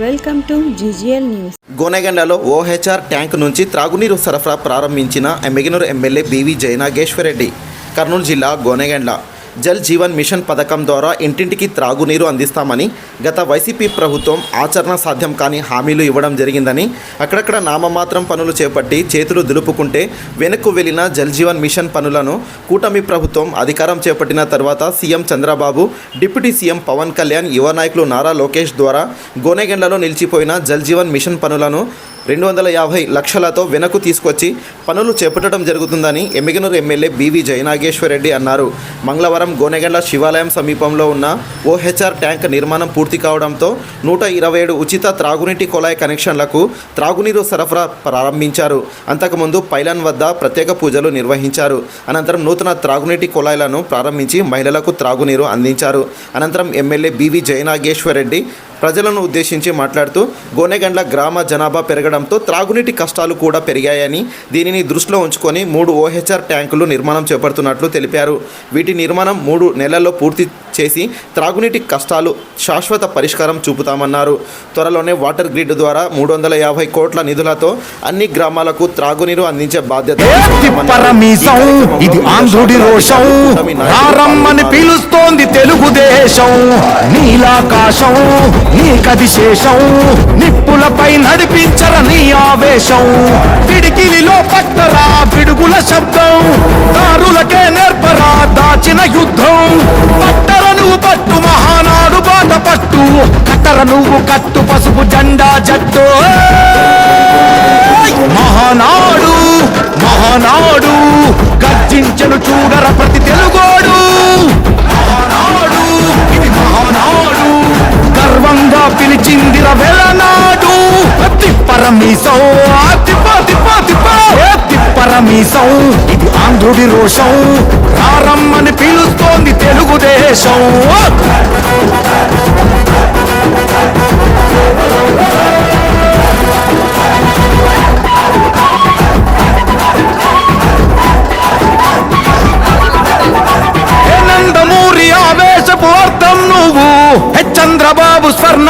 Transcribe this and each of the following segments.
Welcome to GGL news. గోనెగండలో OHR tank నుంచి త్రాగునీరు సరఫరా ప్రారంభించిన ఎమ్మెగినూరు ఎమ్మెల్యే బివి జయనాగేశ్వరరెడ్డి కర్నూలు జిల్లా గోనెగండ్ల. జల్ జీవన్ మిషన్ పథకం ద్వారా ఇంటింటికి త్రాగునీరు అందిస్తామని గత వైసీపీ ప్రభుత్వం ఆచరణ సాధ్యం కాని హామీలు ఇవ్వడం జరిగిందని అక్కడక్కడ నామమాత్రం పనులు చేపట్టి చేతులు దులుపుకుంటే వెనక్కు వెళ్ళిన జల్ జీవన్ మిషన్ పనులను కూటమి ప్రభుత్వం అధికారం చేపట్టిన తర్వాత CM Chandrababu deputy CM Pawan Kalyan యువ నాయకులు నారా లోకేష్ ద్వారా గోనెగండ్లలో నిలిచిపోయిన జల్ జీవన్ మిషన్ పనులను రెండు వందల యాభై లక్షలతో వెనక్కు తీసుకొచ్చి పనులు చేపట్టడం జరుగుతుందని ఎమ్మిగనూరు ఎమ్మెల్యే బీవీ జయనాగేశ్వరరెడ్డి అన్నారు. మంగళవారం గోనెగండ్ల శివాలయం సమీపంలో ఉన్న ఓహెచ్ఆర్ ట్యాంక్ నిర్మాణం పూర్తి కావడంతో నూట ఇరవై ఏడు ఉచిత త్రాగునీటి కొలాయి కనెక్షన్లకు త్రాగునీరు సరఫరా ప్రారంభించారు. అంతకుముందు పైలాన్ వద్ద ప్రత్యేక పూజలు నిర్వహించారు. అనంతరం నూతన త్రాగునీటి కొలాయిలను ప్రారంభించి మహిళలకు త్రాగునీరు అందించారు. అనంతరం ఎమ్మెల్యే బీవీ జయనాగేశ్వరరెడ్డి ప్రజలను ఉద్దేశించి మాట్లాడుతూ గోనెగండ్ల గ్రామ జనాభా పెరగడంతో త్రాగునీటి కష్టాలు కూడా పెరిగాయని దీనిని దృష్టిలో ఉంచుకొని మూడు ఓహెచ్ఆర్ ట్యాంకులు నిర్మాణం చేపడుతున్నట్లు తెలిపారు. వీటి నిర్మాణం మూడు నెలల్లో పూర్తి చేసి త్రాగునీటి కష్టాలు శాశ్వత పరిష్కారం చూపుతామన్నారు. త్వరలోనే వాటర్ గ్రిడ్ ద్వారా మూడు వందల యాభై కోట్ల నిధులతో అన్ని గ్రామాలకు త్రాగునీరు అందించే బాధ్యత పిలుస్తోంది తెలుగుదేశం. నీలాకాశం నీకది శేషం నిప్పులపై నడిపించర నీ ఆవేశం. పిడికిలిలో పట్టరా పిడుగుల శబ్దం. దారులకే నేర్పరా దాచిన యుద్ధం. పట్టు కట్టర నువ్వు కట్టు పసుపు జెండా జట్టు. మహానాడు మహానాడు గర్జించను చూడర ప్రతి తెలుగోడు. మహానాడు ఇది మహానాడు గర్వంగా పిలిచిందిర వెలనాడు తిప్పరమీసం ఆ తిప్ప తిప్ప తిప్ప. తిప్పరమీసం ఇది ఆంధ్రుడి రోషం. రారమ్మని పిలుస్తోంది తెలుగుదేశం.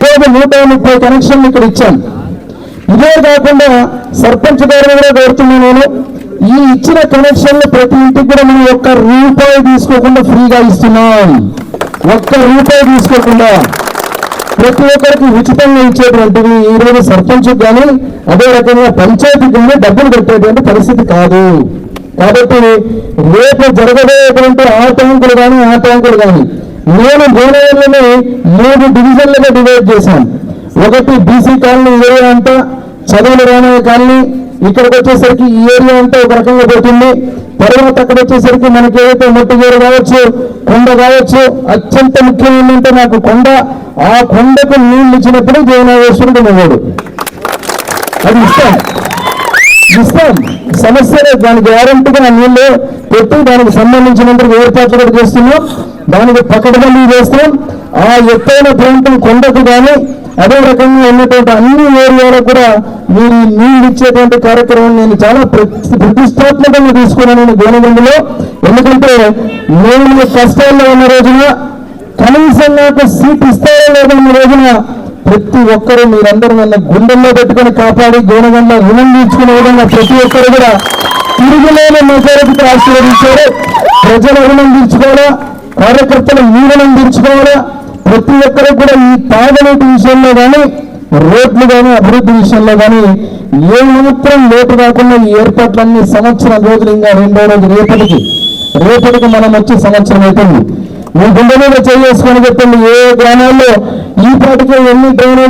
పేద నూట ముప్పై కనెక్షన్లు ఇక్కడ ఇచ్చాం ఇదే కాకుండా సర్పంచ్ గారిని కూడా కోరుతున్నాను నేను. ఈ ఇచ్చిన కనెక్షన్లు ప్రతి ఇంటికి కూడా మనం ఒక్క రూపాయి తీసుకోకుండా ఫ్రీగా ఇస్తున్నాం. ఒక్క రూపాయి తీసుకోకుండా. ప్రతి ఒక్కరికి ఉచితంగా ఇచ్చేటువంటిది ఈ రోజు సర్పంచ్ కానీ అదే రకంగా పంచాయతీ కానీ డబ్బులు పెట్టేటువంటి పరిస్థితి కాదు. కాబట్టి రేపు జరగబోయేటువంటి ఆటంకులు కానీ ఆటంకులు కానీ నేను భువనగిరిని మూడు డివిజన్లుగా డివైడ్ చేశాను. ఒకటి బీసీ కాలనీ ఏరియా అంతా చదువులు రానయ్య కాలనీ ఇక్కడికి వచ్చేసరికి ఈ ఏరియా అంతా ఒక రకంగా పోతుంది. తర్వాత అక్కడ వచ్చేసరికి మనకి ఏదైతే మొట్టగేరు కావచ్చు కొండ కావచ్చు అత్యంత ముఖ్యం ఏంటంటే నాకు కొండ. ఆ కొండకు నీళ్ళు ఇచ్చినప్పుడు జీవనావేశ్వరుడు నువ్వుడు. అది ఇష్టం. ఇస్తాం సమస్య దానికి గ్యారంటీగా నా నీళ్ళు పెట్టి దానికి సంబంధించినందుకు ఏర్పాట్లు కూడా చేస్తున్నాం. దానికి ప్రకటనలు చేస్తాం ఆ ఎత్తైన ప్రాంతం కొండకు కానీ అదే రకంగా ఉన్నటువంటి అన్ని ఏరియాలో కూడా మీరు నీళ్ళు ఇచ్చేటువంటి కార్యక్రమం నేను చాలా ప్రతిష్టాత్మకంగా తీసుకున్నాను నేను గోనగుండలో. ఎందుకంటే నేను కష్టాల్లో ఉన్న రోజున కనీసం నాకు సీట్ ఇస్తారో లేదన్న రోజున ప్రతి ఒక్కరూ మీరందరూ నన్ను గుండెల్లో పెట్టుకొని కాపాడి గోనగండ రుణం తీర్చుకునే విధంగా ప్రతి ఒక్కరు కూడా తిరుగులేని మెజారిటీతో ఆశీర్వదించారు ప్రజల రుణం తీర్చుకోవాలా? కార్యకర్తలు మీ రుణం తీర్చుకోవాలా? ప్రతి ఒక్కరు కూడా ఈ తాగనీటి విషయంలో కానీ రోడ్లు కానీ అభివృద్ధి విషయంలో కానీ ఏ మాత్రం లోటు కాకుండా ఈ ఏర్పాట్లన్నీ సంవత్సరం రోజులు ఇంకా రెండో రోజు రేపటికి. రేపటికి మనం వచ్చి సంవత్సరం అవుతుంది మీ గుండె మీద చేసుకొని చెప్పండి ఏ గ్రామాల్లో ఈ పాటికే ఎన్ని డ్రైనేజ్